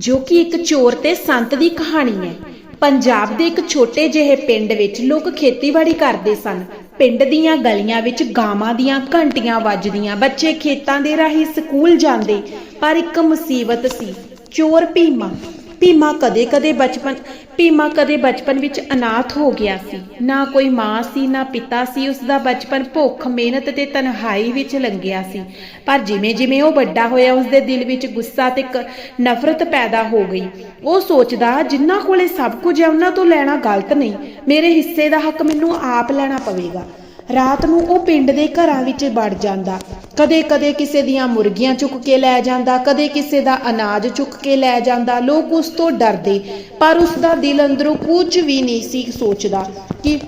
ਜੋ ਕਿ ਇੱਕ ਚੋਰ ਤੇ ਸੰਤ ਦੀ ਕਹਾਣੀ ਹੈ। ਪੰਜਾਬ ਦੇ ਇੱਕ ਛੋਟੇ ਜਿਹੇ ਪਿੰਡ ਵਿੱਚ ਲੋਕ ਖੇਤੀਬਾੜੀ ਕਰਦੇ ਸਨ। ਪਿੰਡ ਦੀਆਂ ਗਲੀਆਂ ਵਿੱਚ ਗਾਵਾਂ ਦੀਆਂ ਘੰਟੀਆਂ ਵੱਜਦੀਆਂ, ਬੱਚੇ ਖੇਤਾਂ ਦੇ ਰਾਹੀਂ ਸਕੂਲ ਜਾਂਦੇ, ਪਰ ਇੱਕ ਮੁਸੀਬਤ ਸੀ। ਚੋਰ ਭੀਮਾ ਭੀਮਾ ਕਦੇ-ਕਦੇ ਬਚਪਨ, ਭੀਮਾ ਕਦੇ ਬਚਪਨ ਵਿੱਚ ਅਨਾਥ ਹੋ ਗਿਆ ਸੀ। ਨਾ ਕੋਈ ਮਾਂ ਸੀ, ਨਾ ਪਿਤਾ ਸੀ ਉਸ ਦਾ ਬਚਪਨ ਭੁੱਖ, ਮਿਹਨਤ ਤੇ ਤਨਹਾਈ ਵਿੱਚ ਲੰਘਿਆ ਸੀ। ਪਰ ਜਿਵੇਂ-ਜਿਵੇਂ ਉਹ ਵੱਡਾ ਹੋਇਆ ਉਸ ਦੇ ਦਿਲ ਵਿੱਚ ਗੁੱਸਾ ਤੇ ਕ- ਨਫ਼ਰਤ ਪੈਦਾ ਹੋ ਗਈ। ਉਹ ਸੋਚਦਾ ਜਿਨ੍ਹਾਂ ਕੋਲੇ ਸਭ ਕੁਝ ਹੈ, ਉਹਨਾਂ ਤੋਂ ਲੈਣਾ ਗਲਤ ਨਹੀਂ। ਮੇਰੇ ਹਿੱਸੇ ਦਾ ਹੱਕ ਮੈਨੂੰ ਆਪ ਲੈਣਾ ਪਵੇਗਾ। ਰਾਤ ਨੂੰ ਉਹ ਪਿੰਡ ਦੇ ਘਰਾਂ ਵਿੱਚ ਵੜ ਜਾਂਦਾ। ਕਦੇ-ਕਦੇ ਕਿਸੇ ਦੀਆਂ ਮੁਰਗੀਆਂ ਚੁੱਕ ਕੇ ਲੈ ਜਾਂਦਾ, ਕਦੇ ਕਿਸੇ ਦਾ ਅਨਾਜ ਚੁੱਕ ਕੇ ਲੈ ਜਾਂਦਾ। ਲੋਕ ਉਸ ਤੋਂ ਡਰਦੇ, ਪਰ ਉਸ ਦਾ ਦਿਲ ਅੰਦਰੋਂ ਕੁਝ ਵੀ ਨਹੀਂ ਸੀ ਸੋਚਦਾ ਕਿ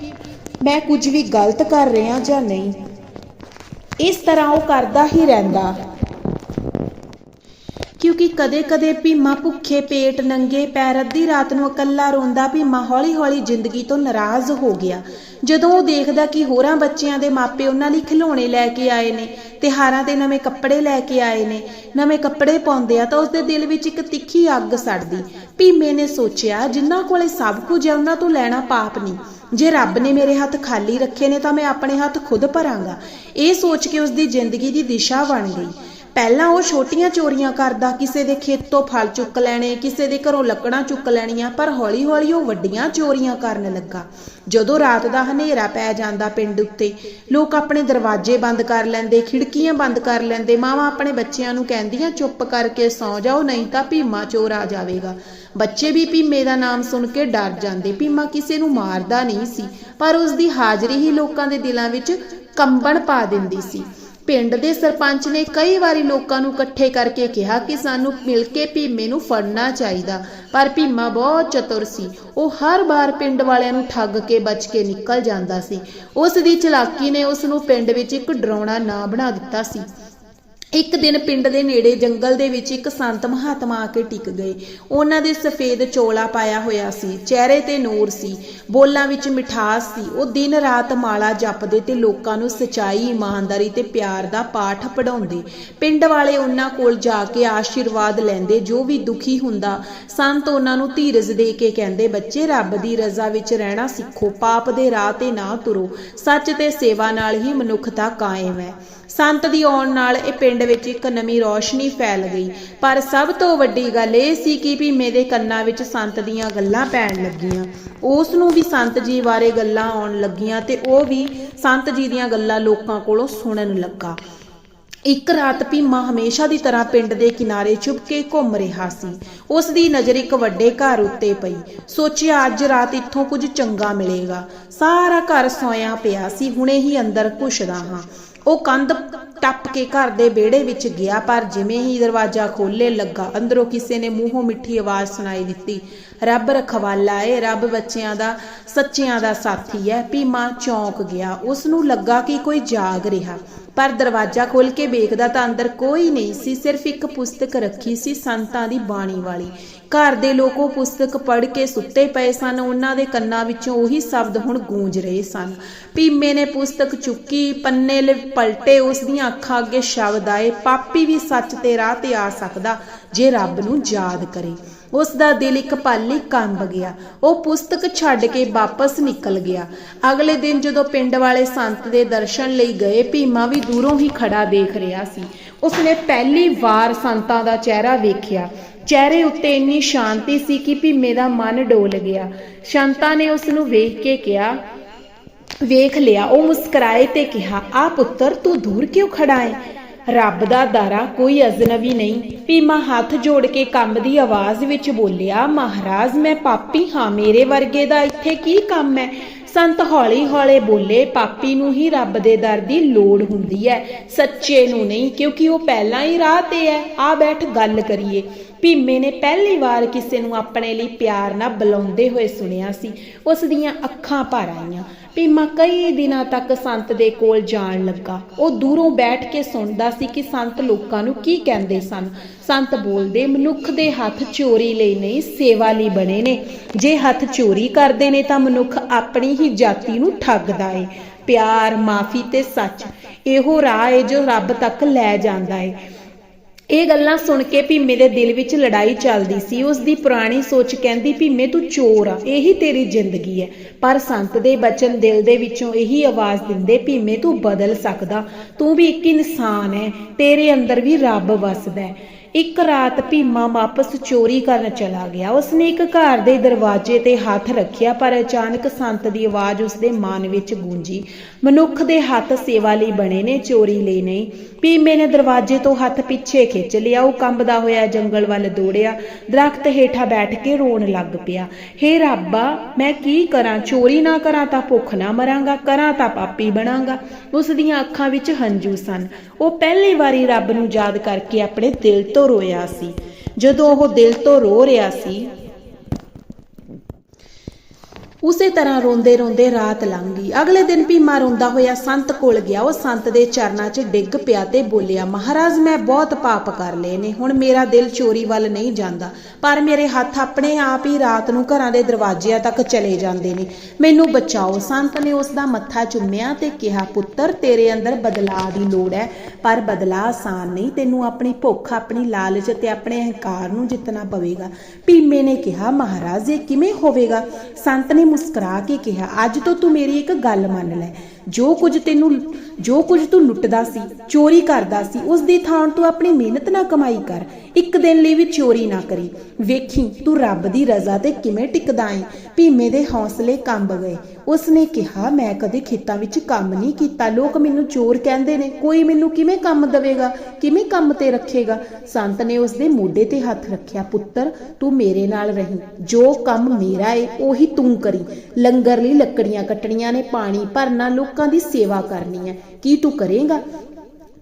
ਮੈਂ ਕੁਝ ਵੀ ਗਲਤ ਕਰ ਰਿਹਾ ਜਾਂ ਨਹੀਂ। ਇਸ ਤਰ੍ਹਾਂ ਉਹ ਕਰਦਾ ਹੀ ਰਹਿੰਦਾ। ਕਿਉਂਕਿ ਕਦੇ-ਕਦੇ ਭੀਮਾ ਭੁੱਖੇ ਪੇਟ ਨੰਗੇ ਪੈਰ ਅੱਧੀ ਰਾਤ ਨੂੰ ਇਕੱਲਾ ਰੋਂਦਾ ਭੀਮਾ ਹੌਲੀ-ਹੌਲੀ ਜ਼ਿੰਦਗੀ ਤੋਂ ਨਾਰਾਜ਼ ਹੋ ਗਿਆ। ਜਦੋਂ ਉਹ ਦੇਖਦਾ ਕਿ ਹੋਰਾਂ ਬੱਚਿਆਂ ਦੇ ਮਾਪੇ ਉਹਨਾਂ ਲਈ ਖਿਡੌਣੇ ਲੈ ਕੇ ਆਏ ਨੇ ਤਿਉਹਾਰਾਂ ਤੇ ਨਵੇਂ ਕੱਪੜੇ ਲੈ ਕੇ ਆਏ ਨੇ, ਨਵੇਂ ਕੱਪੜੇ ਪਾਉਂਦੇ ਆ ਤਾਂ ਉਸਦੇ ਦਿਲ ਵਿੱਚ ਇੱਕ ਤਿੱਖੀ ਅੱਗ ਸੜਦੀ। ਭੀਮੇ ਨੇ ਸੋਚਿਆ, ਜਿਨ੍ਹਾਂ ਕੋਲੇ ਸਭ ਕੁਝ ਹੈ ਉਹਨਾਂ ਤੋਂ ਲੈਣਾ ਪਾਪ ਨਹੀਂ। ਜੇ ਰੱਬ ਨੇ ਮੇਰੇ ਹੱਥ ਖਾਲੀ ਰੱਖੇ ਨੇ ਤਾਂ ਮੈਂ ਆਪਣੇ ਹੱਥ ਖੁਦ ਭਰਾਂਗਾ। ਇਹ ਸੋਚ ਕੇ ਉਸਦੀ ਜ਼ਿੰਦਗੀ ਦੀ ਦਿਸ਼ਾ ਬਣ ਗਈ। ਪਹਿਲਾਂ ਉਹ ਛੋਟੀਆਂ ਚੋਰੀਆਂ ਕਰਦਾ, ਕਿਸੇ ਦੇ ਖੇਤੋਂ ਫਲ ਚੁੱਕ ਲੈਣੇ, ਕਿਸੇ ਦੇ ਘਰੋਂ ਲੱਕੜਾਂ ਚੁੱਕ ਲੈਣੀਆਂ, ਪਰ ਹੌਲੀ-ਹੌਲੀ ਉਹ ਵੱਡੀਆਂ ਚੋਰੀਆਂ ਕਰਨ ਲੱਗਾ। ਜਦੋਂ ਰਾਤ ਦਾ ਹਨੇਰਾ ਪੈ ਜਾਂਦਾ ਪਿੰਡ ਉੱਤੇ, ਲੋਕ ਆਪਣੇ ਦਰਵਾਜ਼ੇ ਬੰਦ ਕਰ ਲੈਂਦੇ, ਖਿੜਕੀਆਂ ਬੰਦ ਕਰ ਲੈਂਦੇ, ਮਾਵਾਂ ਆਪਣੇ ਬੱਚਿਆਂ ਨੂੰ ਕਹਿੰਦੀਆਂ, ਚੁੱਪ ਕਰਕੇ ਸੌਂ ਜਾਓ, ਨਹੀਂ ਤਾਂ ਭੀਮਾ ਚੋਰ ਆ ਜਾਵੇਗਾ। ਬੱਚੇ ਵੀ ਭੀਮੇ ਦਾ ਨਾਮ ਸੁਣ ਕੇ ਡਰ ਜਾਂਦੇ। ਭੀਮਾ ਕਿਸੇ ਨੂੰ ਮਾਰਦਾ ਨਹੀਂ ਸੀ, ਪਰ ਉਸ ਦੀ ਹਾਜ਼ਰੀ ਹੀ ਲੋਕਾਂ ਦੇ ਦਿਲਾਂ ਵਿੱਚ ਕੰਬਣ ਪਾ ਦਿੰਦੀ ਸੀ। ਪਿੰਡ ਦੇ ਸਰਪੰਚ ਨੇ ਕਈ ਵਾਰੀ ਲੋਕਾਂ ਨੂੰ ਇਕੱਠੇ ਕਰਕੇ ਕਿਹਾ ਕਿ ਸਾਨੂੰ ਮਿਲ ਕੇ ਭੀਮੇ ਨੂੰ ਫੜਨਾ ਚਾਹੀਦਾ, ਪਰ ਭੀਮਾ ਬਹੁਤ ਚਤੁਰ ਸੀ। ਉਹ ਹਰ ਵਾਰ ਪਿੰਡ ਵਾਲਿਆਂ ਨੂੰ ਠੱਗ ਕੇ ਬਚ ਕੇ ਨਿਕਲ ਜਾਂਦਾ ਸੀ। ਉਸ ਦੀ ਚਲਾਕੀ ਨੇ ਉਸ ਨੂੰ ਪਿੰਡ ਵਿੱਚ ਇੱਕ ਡਰਾਉਣਾ ਨਾਂ ਬਣਾ ਦਿੱਤਾ ਸੀ। ਇੱਕ ਦਿਨ ਪਿੰਡ ਦੇ ਨੇੜੇ ਜੰਗਲ ਦੇ ਵਿੱਚ ਇੱਕ ਸੰਤ ਮਹਾਤਮਾ ਆ ਕੇ ਟਿਕ ਗਏ। ਉਹਨਾਂ ਦੇ ਸਫੇਦ ਚੋਲਾ ਪਾਇਆ ਹੋਇਆ ਸੀ, ਚਿਹਰੇ ਤੇ ਨੂਰ ਸੀ, ਬੋਲਾਂ ਵਿੱਚ ਮਿਠਾਸ ਸੀ। ਉਹ ਦਿਨ ਰਾਤ ਮਾਲਾ ਜਪਦੇ ਤੇ ਲੋਕਾਂ ਨੂੰ ਸਚਾਈ, ਇਮਾਨਦਾਰੀ ਤੇ ਪਿਆਰ ਦਾ ਪਾਠ ਪੜਾਉਂਦੇ ਪਿੰਡ ਵਾਲੇ ਉਹਨਾਂ ਕੋਲ ਜਾ ਕੇ ਆਸ਼ੀਰਵਾਦ ਲੈਂਦੇ, ਜੋ ਵੀ ਦੁਖੀ ਹੁੰਦਾ, ਸੰਤ ਉਹਨਾਂ ਨੂੰ ਧੀਰਜ ਦੇ ਕੇ ਕਹਿੰਦੇ, ਬੱਚੇ, ਰੱਬ ਦੀ ਰਜ਼ਾ ਵਿੱਚ ਰਹਿਣਾ ਸਿੱਖੋ, ਪਾਪ ਦੇ ਰਾਹ ਤੇ ਨਾ ਤੁਰੋ। ਸੱਚ ਤੇ ਸੇਵਾ ਨਾਲ ਹੀ ਮਨੁੱਖਤਾ ਕਾਇਮ ਹੈ। ਸੰਤ ਦੀ ਆਉਣ ਨਾਲ ਇਹ ਪਿੰਡ ਵਿੱਚ ਇੱਕ ਨਵੀਂ ਰੌਸ਼ਨੀ ਫੈਲ ਗਈ। ਪਰ ਸਭ ਤੋਂ ਵੱਡੀ ਗੱਲ ਇਹ ਸੀ ਕਿ ਭੀਮੇ ਦੇ ਕੰਨਾਂ ਵਿੱਚ ਸੰਤ ਦੀਆਂ ਗੱਲਾਂ ਪੈਣ ਲੱਗੀਆਂ। ਉਸ ਨੂੰ ਵੀ ਸੰਤ ਜੀ ਬਾਰੇ ਗੱਲਾਂ ਆਉਣ ਲੱਗੀਆਂ ਤੇ ਉਹ ਵੀ ਸੰਤ ਜੀ ਦੀਆਂ ਗੱਲਾਂ ਲੋਕਾਂ ਕੋਲੋਂ ਸੁਣਨ ਲੱਗਾ। ਇੱਕ ਰਾਤ ਭੀਮਾ ਹਮੇਸ਼ਾ ਦੀ ਤਰ੍ਹਾਂ ਪਿੰਡ ਦੇ ਕਿਨਾਰੇ ਚੁੱਪ ਕੇ ਘੁੰਮ ਰਿਹਾ ਸੀ। ਉਸ ਦੀ ਨਜ਼ਰ ਇੱਕ ਵੱਡੇ ਘਰ ਉੱਤੇ ਪਈ। ਸੋਚਿਆ, ਅੱਜ ਰਾਤ ਇੱਥੋਂ ਕੁਝ ਚੰਗਾ ਮਿਲੇਗਾ। ਸਾਰਾ ਘਰ ਸੋਇਆ ਪਿਆ ਸੀ, ਹੁਣੇ ਹੀ ਅੰਦਰ ਘੁਸਦਾ ਹਾਂ। ਉਹ ਕੰਧ ਟੱਪ ਕੇ ਘਰ ਦੇ ਵਿਹੜੇ ਵਿੱਚ ਗਿਆ, ਪਰ ਜਿਵੇਂ ਹੀ ਦਰਵਾਜ਼ਾ ਖੋਲੇ ਲੱਗਾ, ਅੰਦਰੋਂ ਕਿਸੇ ਨੇ ਮੂੰਹੋਂ ਮਿੱਠੀ ਆਵਾਜ਼ ਸੁਣਾਈ ਦਿੱਤੀ, ਰੱਬ ਰਖਵਾਲਾ ਏ, ਰੱਬ ਬੱਚਿਆਂ ਦਾ, ਸੱਚਿਆਂ ਦਾ ਸਾਥੀ ਹੈ ਭੀਮਾ ਚੌਂਕ ਗਿਆ। ਉਸ ਨੂੰ ਲੱਗਾ ਕਿ ਕੋਈ ਜਾਗ ਰਿਹਾ, ਪਰ ਦਰਵਾਜ਼ਾ ਖੋਲ ਕੇ ਵੇਖਦਾ ਤਾਂ ਅੰਦਰ ਕੋਈ ਨਹੀਂ ਸੀ, ਸਿਰਫ ਇੱਕ ਪੁਸਤਕ ਰੱਖੀ ਸੀ ਸੰਤਾਂ ਦੀ ਬਾਣੀ ਵਾਲੀ। ਘਰ ਦੇ ਲੋਕ ਉਹ ਪੁਸਤਕ ਪੜ੍ਹ ਕੇ ਸੁੱਤੇ ਪਏ ਸਨ। ਉਹਨਾਂ ਦੇ ਕੰਨਾਂ ਵਿੱਚੋਂ ਉਹੀ ਸ਼ਬਦ ਹੁਣ ਗੂੰਜ ਰਹੇ ਸਨ। ਭੀਮੇ ਨੇ ਪੁਸਤਕ ਚੁੱਕੀ, ਪੰਨੇ ਲ- ਪਲਟੇ, ਉਸ ਦੀਆਂ ਅੱਖਾਂ ਅੱਗੇ ਸ਼ਬਦ ਆਏ। ਪਾਪੀ ਵੀ ਸੱਚ ਤੇ ਰਾਹ ਤੇ ਆ ਸਕਦਾ, ਜੇ ਰੱਬ ਨੂੰ ਯਾਦ ਕਰੇ। ਉਸ ਦਾ ਦਿਲ ਇੱਕ ਪਲ ਲਈ ਕੰਬ ਗਿਆ। ਉਹ ਪੁਸਤਕ ਛੱਡ ਕੇ ਵਾਪਸ ਨਿਕਲ ਗਿਆ। ਅਗਲੇ ਦਿਨ ਜਦੋਂ ਪਿੰਡ ਵਾਲੇ ਸੰਤ ਦੇ ਦਰਸ਼ਨ ਲਈ ਗਏ, ਭੀਮਾ ਵੀ ਦੂਰੋਂ ਹੀ ਖੜਾ ਦੇਖ ਰਿਹਾ ਸੀ। ਉਸਨੇ ਪਹਿਲੀ ਵਾਰ ਸੰਤਾਂ ਦਾ ਚਿਹਰਾ ਵੇਖਿਆ। ਚਿਹਰੇ ਉੱਤੇ ਇੰਨੀ ਸ਼ਾਂਤੀ ਸੀ ਕਿ ਭੀਮੇ ਦਾ ਮਨ ਡੋਲ ਗਿਆ। ਸੰਤਾ ਨੇ ਉਸ ਨੂੰ ਵੇਖ ਕੇ ਕਿਹਾ, ਵੇਖ ਲਿਆ। ਉਹ ਮੁਸਕਰਾਏ ਤੇ ਕਿਹਾ, ਆ ਪੁੱਤਰ, ਤੂੰ ਦੂਰ ਕਿਉਂ ਖੜਾ ਹੈ ਰੱਬ ਦਾ ਦਾਰਾ ਕੋਈ ਅਜਨਬੀ ਨਹੀਂ। ਭੀਮਾ ਹੱਥ ਜੋੜ ਕੇ ਕੰਬਦੀ ਆਵਾਜ਼ ਵਿੱਚ ਬੋਲਿਆ, ਮਹਾਰਾਜ, ਮੈਂ ਪਾਪੀ ਹਾਂ, ਮੇਰੇ ਵਰਗੇ ਦਾ ਇੱਥੇ ਕੀ ਕੰਮ ਹੈ ਸੰਤ ਹੌਲੀ ਹੌਲੇ ਬੋਲੇ, ਪਾਪੀ ਨੂੰ ਹੀ ਰੱਬ ਦੇ ਦਰ ਦੀ ਲੋੜ ਹੁੰਦੀ ਹੈ ਸੱਚੇ ਨੂੰ ਨਹੀਂ, ਕਿਉਂਕਿ ਉਹ ਪਹਿਲਾਂ ਹੀ ਰਾਹ ਤੇ ਹੈ ਆ ਬੈਠ, ਗੱਲ ਕਰੀਏ। ਭੀਮੇ ਨੇ ਪਹਿਲੀ ਵਾਰ ਕਿਸੇ ਨੂੰ ਆਪਣੇ ਲਈ ਪਿਆਰ ਨਾਲ ਬੁਲਾਉਂਦੇ ਹੋਏ ਸੁਣਿਆ ਸੀ। ਉਸ ਦੀਆਂ ਅੱਖਾਂ ਭਰ ਆਈਆਂ। ਭੀਮਾ ਕਈ ਦਿਨਾਂ ਤੱਕ ਸੰਤ ਦੇ ਕੋਲ ਜਾਣ ਲੱਗਾ। ਉਹ ਦੂਰੋਂ ਬੈਠ ਕੇ ਸੁਣਦਾ ਸੀ ਕਿ ਸੰਤ ਲੋਕਾਂ ਨੂੰ ਕੀ ਕਹਿੰਦੇ ਸਨ। ਸੰਤ ਬੋਲਦੇ, ਮਨੁੱਖ ਦੇ ਹੱਥ ਚੋਰੀ ਲਈ ਨਹੀਂ, ਸੇਵਾ ਲਈ ਬਣੇ ਨੇ। ਜੇ ਹੱਥ ਚੋਰੀ ਕਰਦੇ ਨੇ ਤਾਂ ਮਨੁੱਖ ਆਪਣੀ ਹੀ ਜਾਤੀ ਨੂੰ ਠੱਗਦਾ ਏ। ਪਿਆਰ, ਮਾਫੀ ਤੇ ਸੱਚ। ਇਹੋ ਰਾਹ ਏ ਜੋ ਰੱਬ ਤੱਕ ਲੈ ਜਾਂਦਾ ਏ। ਇਹ ਗੱਲਾਂ ਸੁਣ ਕੇ ਭੀਮੇ ਦੇ ਦਿਲ ਵਿੱਚ ਲੜਾਈ ਚੱਲਦੀ ਸੀ। ਉਸ ਦੀ ਪੁਰਾਣੀ ਸੋਚ ਕਹਿੰਦੀ, ਭੀਮੇ, ਤੂੰ ਚੋਰ ਆ, ਇਹੀ ਤੇਰੀ ਜ਼ਿੰਦਗੀ ਹੈ। ਪਰ ਸੰਤ ਦੇ ਬਚਨ ਦਿਲ ਦੇ ਵਿੱਚੋਂ ਇਹੀ ਆਵਾਜ਼ ਦਿੰਦੇ, ਭੀਮੇ, ਤੂੰ ਬਦਲ ਸਕਦਾ, ਤੂੰ ਵੀ ਇੱਕ ਇਨਸਾਨ ਹੈ, ਤੇਰੇ ਅੰਦਰ ਵੀ ਰੱਬ ਵਸਦਾ ਹੈ। ਇੱਕ ਰਾਤ ਭੀਮਾ ਵਾਪਸ ਚੋਰੀ ਕਰਨ ਚਲਾ ਗਿਆ। ਉਸਨੇ ਇੱਕ ਘਰ ਦੇ ਦਰਵਾਜ਼ੇ ਤੇ ਹੱਥ ਰੱਖਿਆ, ਪਰ ਅਚਾਨਕ ਸੰਤ ਦੀ ਆਵਾਜ਼ ਉਸਦੇ ਮਨ ਵਿੱਚ ਗੂੰਜੀ। ਮਨੁੱਖ ਦੇ ਹੱਥ ਸੇਵਾ ਲਈ ਬਣੇ ਨੇ, ਚੋਰੀ ਲਈ ਨਹੀਂ। ਭੀਮੇ ਨੇ ਦਰਵਾਜ਼ੇ ਤੋਂ ਹੱਥ ਪਿੱਛੇ ਖਿੱਚ ਲਿਆ। ਉਹ ਕੰਬਦਾ ਹੋਇਆ ਜੰਗਲ ਵੱਲ ਦੌੜਿਆ। ਦਰਖਤ ਹੇਠਾਂ ਬੈਠ ਕੇ ਰੋਣ ਲੱਗ ਪਿਆ। ਹੇ ਰੱਬਾ, ਮੈਂ ਕੀ ਕਰਾਂ? ਚੋਰੀ ਨਾ ਕਰਾਂ ਤਾਂ ਭੁੱਖ ਨਾ ਮਰਾਂਗਾ, ਕਰਾਂ ਤਾਂ ਪਾਪੀ ਬਣਾਂਗਾ। ਉਸ ਦੀਆਂ ਅੱਖਾਂ ਵਿੱਚ ਹੰਝੂ ਸਨ। ਉਹ ਪਹਿਲੀ ਵਾਰੀ ਰੱਬ ਨੂੰ ਯਾਦ ਕਰਕੇ ਆਪਣੇ ਦਿਲ ਤੋਂ ਰੋਇਆ ਸੀ। ਜਦੋਂ ਉਹ ਦਿਲ ਤੋਂ ਰੋ ਰਿਹਾ ਸੀ ਉਸੇ ਤਰ੍ਹਾਂ ਰੋਂਦੇ ਰੋਂਦੇ ਰਾਤ ਲੰਘ ਗਈ। ਅਗਲੇ ਦਿਨ ਭੀਮਾ ਰੋਂਦਾ ਹੋਇਆ ਸੰਤ ਕੋਲ ਗਿਆ। ਉਹ ਸੰਤ ਦੇ ਚਰਨਾਂ 'ਚ ਡਿੱਗ ਪਿਆ ਤੇ ਬੋਲਿਆ, ਮਹਾਰਾਜ, ਮੈਂ ਬਹੁਤ ਪਾਪ ਕਰ ਲਏ ਨੇ। ਹੁਣ ਮੇਰਾ ਦਿਲ ਚੋਰੀ ਵੱਲ ਨਹੀਂ ਜਾਂਦਾ, ਪਰ ਮੇਰੇ ਹੱਥ ਆਪਣੇ ਆਪ ਹੀ ਰਾਤ ਨੂੰ ਘਰਾਂ ਦੇ ਦਰਵਾਜ਼ਿਆਂ ਤੱਕ ਚਲੇ ਜਾਂਦੇ ਨੇ। ਮੈਨੂੰ ਬਚਾਓ। ਸੰਤ ਨੇ ਉਸ ਦਾ ਮੱਥਾ ਚੁੰਮਿਆ ਤੇ ਕਿਹਾ, ਪੁੱਤਰ, ਤੇਰੇ ਅੰਦਰ ਬਦਲਾਅ ਦੀ ਲੋੜ ਹੈ, ਪਰ ਬਦਲਾਅ ਆਸਾਨ ਨਹੀਂ। ਤੈਨੂੰ ਆਪਣੀ ਭੁੱਖ, ਆਪਣੀ ਲਾਲਚ ਤੇ ਆਪਣੇ ਅਹੰਕਾਰ ਨੂੰ ਜਿੱਤਣਾ ਪਵੇਗਾ। ਭੀਮੇ ਨੇ ਕਿਹਾ, ਮਹਾਰਾਜ, ਇਹ ਕਿਵੇਂ ਹੋਵੇਗਾ? ਸੰਤ ਨੇ ਮੁਸਕਰਾ ਕੇ ਕਿਹਾ ਅੱਜ ਤੋਂ ਤੂੰ ਮੇਰੀ ਇੱਕ ਗੱਲ ਮੰਨ ਲੈ। ਜੋ ਕੁਝ ਤੈਨੂੰ, ਜੋ ਕੁਝ ਤੂੰ ਲੁੱਟਦਾ ਸੀ, ਚੋਰੀ ਕਰਦਾ ਸੀ, ਉਸ ਦੀ ਥਾਂ ਤੂੰ ਆਪਣੀ ਮਿਹਨਤ ਨਾਲ ਕਮਾਈ ਕਰ। ਇੱਕ ਦਿਨ ਲਈ ਵੀ ਚੋਰੀ ਨਾ ਕਰੀ। ਵੇਖੀ, ਤੂੰ ਰੱਬ ਦੀ ਰਜ਼ਾ ਤੇ ਕਿਵੇਂ ਟਿਕਦਾ ਏ? ਭੀਮੇ ਦੇ ਹੌਸਲੇ ਕੰਬ ਗਏ। ਉਸਨੇ ਕਿਹਾ, ਮੈਂ ਕਦੇ ਖੇਤਾਂ ਵਿੱਚ ਕੰਮ ਨਹੀਂ ਕੀਤਾ। ਲੋਕ ਮੈਨੂੰ ਚੋਰ ਕਹਿੰਦੇ ਨੇ। ਕੋਈ ਮੈਨੂੰ ਕਿਵੇਂ ਕੰਮ ਦੇਵੇਗਾ? ਕਿਵੇਂ ਕੰਮ ਤੇ ਰੱਖੇਗਾ? ਸੰਤ ਨੇ ਉਸ ਦੇ ਮੋਢੇ ਤੇ ਹੱਥ ਰੱਖਿਆ, ਪੁੱਤਰ, ਤੂੰ ਮੇਰੇ ਨਾਲ ਰਹੀਂ। ਜੋ ਕੰਮ ਮੇਰਾ ਏ, ਉਹੀ ਤੂੰ ਕਰੀ। ਲੰਗਰ ਲਈ ਲੱਕੜੀਆਂ ਕੱਟਣੀਆਂ ਨੇ, ਪਾਣੀ ਭਰਨਾ, ਲੋਕਾਂ ਦੀ ਸੇਵਾ ਕਰਨੀ ਹੈ। ਕੀ ਤੂੰ ਕਰੇਗਾ?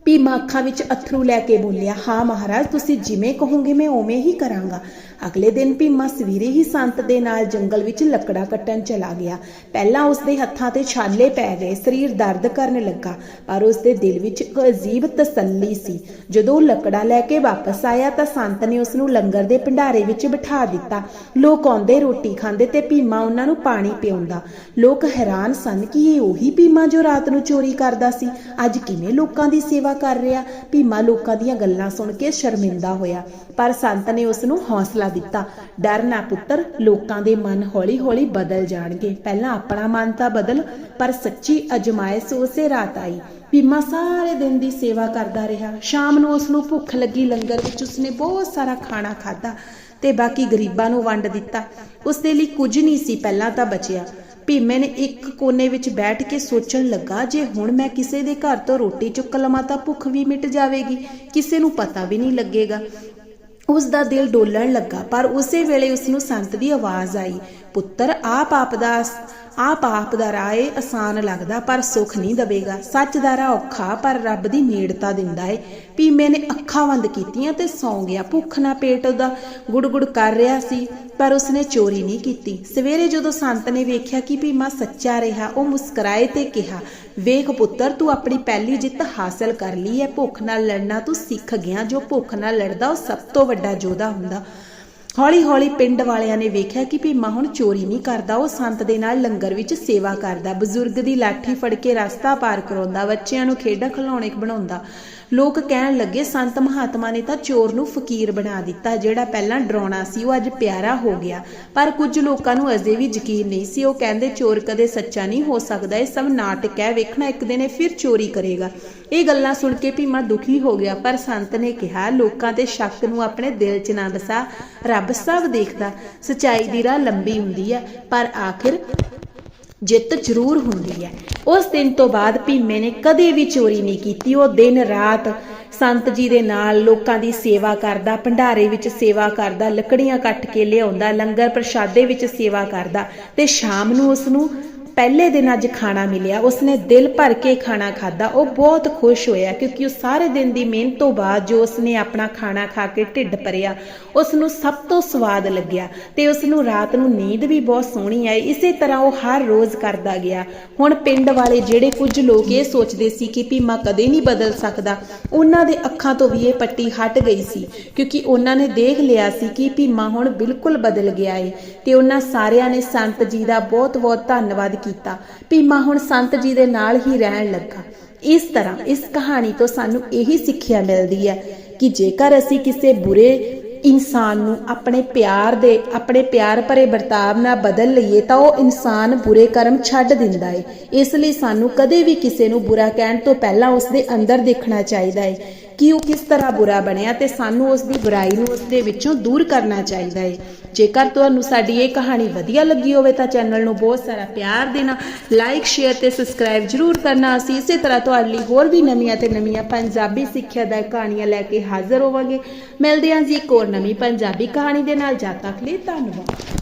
ਭੀਮਾ ਅੱਖਾਂ ਵਿੱਚ ਅਥਰੂ ਲੈ ਕੇ ਬੋਲਿਆ, ਹਾਂ ਮਹਾਰਾਜ, ਤੁਸੀਂ ਜਿਵੇਂ ਕਹੋਗੇ, ਮੈਂ ਉਵੇਂ ਹੀ ਕਰਾਂਗਾ। ਅਗਲੇ ਦਿਨ ਭੀਮਾ ਸਵੇਰੇ ਹੀ ਸੰਤ ਦੇ ਨਾਲ ਜੰਗਲ ਵਿੱਚ ਲੱਕੜਾ ਕੱਟਣ ਚਲਾ ਗਿਆ। ਪਹਿਲਾਂ ਉਸ ਦੇ ਹੱਥਾਂ ਤੇ ਛਾਲੇ ਪੈ ਗਏ, ਸਰੀਰ ਦਰਦ ਕਰਨ ਲੱਗਾ, ਪਰ ਉਸ ਦੇ ਦਿਲ ਵਿੱਚ ਇੱਕ ਅਜੀਬ ਤਸੱਲੀ ਸੀ। ਜਦੋਂ ਉਹ ਲੱਕੜਾ ਲੈ ਕੇ ਵਾਪਸ ਆਇਆ ਤਾਂ ਸੰਤ ਨੇ ਉਸ ਨੂੰ ਲੰਗਰ ਦੇ ਭੰਡਾਰੇ ਵਿੱਚ ਬਿਠਾ ਦਿੱਤਾ। ਲੋਕ ਆਉਂਦੇ ਰੋਟੀ ਖਾਂਦੇ ਤੇ ਭੀਮਾ ਉਹਨਾਂ ਨੂੰ ਪਾਣੀ ਪਿਆਉਂਦਾ। ਲੋਕ ਹੈਰਾਨ ਸਨ ਕਿ ਇਹ ਉਹੀ ਭੀਮਾ ਜੋ ਰਾਤ ਨੂੰ ਚੋਰੀ ਕਰਦਾ ਸੀ। ਅੱਜ ਕਿਵੇਂ ਲੋਕਾਂ ਦੀ ਸੇਵਾ ਕਰ ਰਿਹਾ? ਭੀਮਾ ਲੋਕਾਂ ਦੀਆਂ ਗੱਲਾਂ ਸੁਣ ਕੇ ਸ਼ਰਮਿੰਦਾ ਹੋਇਆ, ਪਰ ਸੰਤ ਨੇ ਉਸ ਨੂੰ ਹੌਸਲਾ ਦਿੱਤਾ। ਡਰ ਨਾ ਪੁੱਤਰ, ਲੋਕਾਂ ਦੇ ਮਨ ਹੌਲੀ-ਹੌਲੀ ਬਦਲ ਜਾਣਗੇ। ਪਹਿਲਾਂ ਆਪਣਾ ਮਨ ਤਾਂ ਬਦਲ, ਪਰ ਸੱਚੀ ਅਜਮਾਇਸ਼ ਉਸੇ ਰਾਤ ਆਈ। ਭੀਮਾ ਸਾਰੇ ਦਿਨ ਦੀ ਸੇਵਾ ਕਰਦਾ ਰਿਹਾ। ਸ਼ਾਮ ਨੂੰ ਉਸ ਨੂੰ ਭੁੱਖ ਲੱਗੀ, ਲੰਗਰ ਵਿੱਚ ਉਸਨੇ ਬਹੁਤ ਸਾਰਾ ਖਾਣਾ ਖਾਧਾ ਤੇ ਬਾਕੀ ਗਰੀਬਾਂ ਨੂੰ ਵੰਡ ਦਿੱਤਾ। ਉਸ ਦੇ ਲਈ ਕੁਝ ਨਹੀਂ ਸੀ, ਪਹਿਲਾਂ ਤਾਂ ਬਚਿਆ। ਭੀਮੇ ਨੇ ਇੱਕ ਕੋਨੇ ਵਿੱਚ ਬੈਠ ਕੇ ਸੋਚਣ ਲੱਗਾ, ਜੇ ਹੁਣ ਮੈਂ ਕਿਸੇ ਦੇ ਘਰ ਤੋਂ ਰੋਟੀ ਚੁੱਕ ਲਵਾਂ ਤਾਂ ਭੁੱਖ ਵੀ ਮਿਟ ਜਾਵੇਗੀ, ਕਿਸੇ ਨੂੰ ਪਤਾ ਵੀ ਨਹੀਂ ਲੱਗੇਗਾ। ਉਸ ਦਾ ਦਿਲ ਡੋਲਣ ਲੱਗਾ, ਪਰ ਉਸੇ ਵੇਲੇ ਉਸ ਨੂੰ ਸੰਤ ਦੀ ਆਵਾਜ਼ ਆਈ, ਪੁੱਤਰ, ਆਪ ਆਪ ਦਾ ਆਪ ਆਪ ਦਾ ਰਾਹ ਏ ਆਸਾਨ ਲੱਗਦਾ, ਪਰ ਸੁੱਖ ਨਹੀਂ ਦਵੇਗਾ। ਸੱਚ ਦਾ ਰਾਹ ਔਖਾ, ਪਰ ਰੱਬ ਦੀ ਨੇੜਤਾ ਦਿੰਦਾ ਏ। ਭੀਮੇ ਨੇ ਅੱਖਾਂ ਬੰਦ ਕੀਤੀਆਂ ਤੇ ਸੌਂ ਗਿਆ। ਭੁੱਖ ਨਾਲ ਪੇਟ ਉਹਦਾ ਗੁੜਗੁੜ ਕਰ ਰਿਹਾ ਸੀ, ਪਰ ਉਸਨੇ ਚੋਰੀ ਨਹੀਂ ਕੀਤੀ। ਸਵੇਰੇ ਜਦੋਂ ਸੰਤ ਨੇ ਵੇਖਿਆ ਕਿ ਭੀਮਾ ਸੱਚਾ ਰਿਹਾ, ਉਹ ਮੁਸਕਰਾਏ ਤੇ ਕਿਹਾ, ਵੇਖ ਪੁੱਤਰ, ਤੂੰ ਆਪਣੀ ਪਹਿਲੀ ਜਿੱਤ ਹਾਸਲ ਕਰ ਲਈ ਹੈ ਭੁੱਖ ਨਾਲ ਲੜਨਾ ਤੂੰ ਸਿੱਖ ਗਿਆ। ਜੋ ਭੁੱਖ ਨਾਲ ਲੜਦਾ, ਉਹ ਸਭ ਤੋਂ ਵੱਡਾ ਯੋਧਾ ਹੁੰਦਾ। ਹੌਲੀ ਹੌਲੀ ਪਿੰਡ ਵਾਲਿਆਂ ਨੇ ਵੇਖਿਆ ਕਿ ਭੀਮਾ ਹੁਣ ਚੋਰੀ ਨਹੀਂ ਕਰਦਾ, ਉਹ ਸੰਤ ਦੇ ਨਾਲ ਲੰਗਰ ਵਿੱਚ ਸੇਵਾ ਕਰਦਾ। ਬਜ਼ੁਰਗ ਦੀ ਲਾਠੀ ਫੜ ਕੇ ਰਸਤਾ ਪਾਰ ਕਰਾਉਂਦਾ, ਬੱਚਿਆਂ ਨੂੰ ਖੇਡਾਂ ਖਿਲਾਉਣੇ ਬਣਾਉਂਦਾ। ਲੋਕ ਕਹਿਣ ਲੱਗੇ, ਸੰਤ ਮਹਾਤਮਾ ਨੇ ਤਾਂ ਚੋਰ ਨੂੰ ਫਕੀਰ ਬਣਾ ਦਿੱਤਾ, ਜਿਹੜਾ ਪਹਿਲਾਂ ਡਰਾਉਣਾ ਸੀ, ਉਹ ਅੱਜ ਪਿਆਰਾ ਹੋ ਗਿਆ। ਪਰ ਕੁਝ ਲੋਕਾਂ ਨੂੰ ਅਜੇ ਵੀ ਯਕੀਨ ਨਹੀਂ ਸੀ। ਉਹ ਕਹਿੰਦੇ, ਚੋਰ ਕਦੇ ਸੱਚਾ ਨਹੀਂ ਹੋ ਸਕਦਾ। ਇਹ ਸਭ ਨਾਟਕ ਹੈ। ਵੇਖਣਾ ਇੱਕ ਦਿਨ ਇਹ ਫਿਰ ਚੋਰੀ ਕਰੇਗਾ। ਇਹ ਗੱਲਾਂ ਸੁਣ ਕੇ ਭੀਮਾ ਦੁਖੀ ਹੋ ਗਿਆ, ਪਰ ਸੰਤ ਨੇ ਕਿਹਾ, ਲੋਕਾਂ ਦੇ ਸ਼ੱਕ ਨੂੰ ਆਪਣੇ ਦਿਲ 'ਚ ਨਾ ਵਸਾ ਰੱਬ ਸਭ ਦੇਖਦਾ। ਸਚਾਈ ਦੀ ਰਾਹ ਲੰਬੀ ਹੁੰਦੀ ਹੈ, ਪਰ ਆਖਿਰ ਜਿੱਤ ਜ਼ਰੂਰ ਹੁੰਦੀ ਹੈ। ਉਸ ਦਿਨ ਤੋਂ ਬਾਅਦ ਭੀਮੇ ਨੇ ਕਦੇ ਵੀ ਚੋਰੀ ਨਹੀਂ ਕੀਤੀ। ਉਹ ਦਿਨ ਰਾਤ ਸੰਤ ਜੀ ਦੇ ਨਾਲ ਲੋਕਾਂ ਦੀ ਸੇਵਾ ਕਰਦਾ, ਭੰਡਾਰੇ ਵਿੱਚ ਸੇਵਾ ਕਰਦਾ, ਲੱਕੜੀਆਂ ਕੱਟ ਕੇ ਲਿਆਉਂਦਾ, ਲੰਗਰ ਪ੍ਰਸ਼ਾਦੇ ਵਿੱਚ ਸੇਵਾ ਕਰਦਾ ਤੇ ਸ਼ਾਮ ਨੂੰ ਉਸ ਨੂੰ ਪਹਿਲੇ ਦਿਨ ਅੱਜ ਖਾਣਾ ਮਿਲਿਆ। ਉਸਨੇ ਦਿਲ ਭਰ ਕੇ ਖਾਣਾ ਖਾਦਾ ਉਹ ਬਹੁਤ ਖੁਸ਼ ਹੋਇਆ ਕਿਉਂਕਿ ਉਹ ਸਾਰੇ ਦਿਨ ਦੀ ਮਿਹਨਤ ਤੋਂ ਬਾਅਦ ਜੋ ਉਸਨੇ ਆਪਣਾ ਖਾਣਾ ਖਾ ਕੇ ਢਿੱਡ ਭਰਿਆ ਉਸ ਨੂੰ ਸਭ ਤੋਂ ਸਵਾਦ ਲੱਗਿਆ ਤੇ ਉਸ ਨੂੰ ਰਾਤ ਨੂੰ ਨੀਂਦ ਵੀ ਬਹੁਤ ਸੋਹਣੀ ਆਈ। ਇਸੇ ਤਰ੍ਹਾਂ ਉਹ ਹਰ ਰੋਜ਼ ਕਰਦਾ ਗਿਆ। ਹੁਣ ਪਿੰਡ ਵਾਲੇ ਜਿਹੜੇ ਕੁਝ ਲੋਕ ਇਹ ਸੋਚਦੇ ਸੀ ਕਿ ਭੀਮਾ ਕਦੇ ਨਹੀਂ ਬਦਲ ਸਕਦਾ, ਉਹਨਾਂ ਦੇ ਅੱਖਾਂ ਤੋਂ ਵੀ ਇਹ ਪੱਟੀ ਹਟ ਗਈ ਸੀ ਕਿਉਂਕਿ ਉਹਨਾਂ ਨੇ ਦੇਖ ਲਿਆ ਸੀ ਕਿ ਭੀਮਾ ਹੁਣ ਬਿਲਕੁਲ ਬਦਲ ਗਿਆ ਏ ਤੇ ਉਹਨਾਂ ਸਾਰਿਆਂ ਨੇ ਸੰਤ ਜੀ ਦਾ ਬਹੁਤ-ਬਹੁਤ ਧੰਨਵਾਦ ਕੀਤਾ ਭੀਮਾ ਹੁਣ ਸੰਤ ਜੀ ਦੇ ਨਾਲ ਹੀ ਰਹਿਣ ਲੱਗਾ। ਇਸ ਤਰ੍ਹਾਂ ਇਸ ਕਹਾਣੀ ਤੋਂ ਸਾਨੂੰ ਇਹੀ ਸਿੱਖਿਆ ਮਿਲਦੀ ਹੈ ਕਿ ਜੇਕਰ ਅਸੀਂ ਕਿਸੇ ਬੁਰੇ ਇਨਸਾਨ ਨੂੰ ਆਪਣੇ ਪਿਆਰ ਦੇ, ਆਪਣੇ ਪਿਆਰ ਭਰੇ ਵਰਤਾਵ ਨਾਲ ਬਦਲ ਲਈਏ ਤਾਂ ਉਹ ਇਨਸਾਨ ਬੁਰੇ ਕਰਮ ਛੱਡ ਦਿੰਦਾ ਏ। ਇਸ ਲਈ ਸਾਨੂੰ ਕਦੇ ਵੀ ਕਿਸੇ ਨੂੰ ਬੁਰਾ ਕਹਿਣ ਤੋਂ ਪਹਿਲਾਂ ਉਸ ਦੇ ਅੰਦਰ ਦੇਖਣਾ ਚਾਹੀਦਾ ਏ। ਕਿ ਉਹ ਕਿਸ ਤਰ੍ਹਾਂ ਬੁਰਾ ਬਣਿਆ ਤੇ ਸਾਨੂੰ ਉਸ ਦੀ ਬੁਰਾਈ ਨੂੰ ਉਸ ਦੇ ਵਿੱਚੋਂ ਦੂਰ ਕਰਨਾ ਚਾਹੀਦਾ ਹੈ ਜੇਕਰ ਤੁਹਾਨੂੰ ਸਾਡੀ ਇਹ ਕਹਾਣੀ ਵਧੀਆ ਲੱਗੀ ਹੋਵੇ ਤਾਂ ਚੈਨਲ ਨੂੰ ਬਹੁਤ ਸਾਰਾ ਪਿਆਰ ਦੇਣਾ ਲਾਈਕ ਸ਼ੇਅਰ ਤੇ ਸਬਸਕ੍ਰਾਈਬ ਜਰੂਰ ਕਰਨਾ। ਅਸੀਂ ਇਸੇ ਤਰ੍ਹਾਂ ਤੁਹਾਡੇ ਲਈ ਹੋਰ ਵੀ ਨਵੀਆਂ ਤੇ ਨਵੀਆਂ ਪੰਜਾਬੀ ਸਿੱਖਿਆ ਦਾ ਕਹਾਣੀਆਂ ਲੈ ਕੇ ਹਾਜ਼ਰ ਹੋਵਾਂਗੇ। ਮਿਲਦੇ ਹਾਂ ਜੀ ਇੱਕ ਹੋਰ ਨਵੀਂ ਪੰਜਾਬੀ ਕਹਾਣੀ ਦੇ ਨਾਲ। ਜਦ ਤੱਕ ਲਈ ਧੰਨਵਾਦ।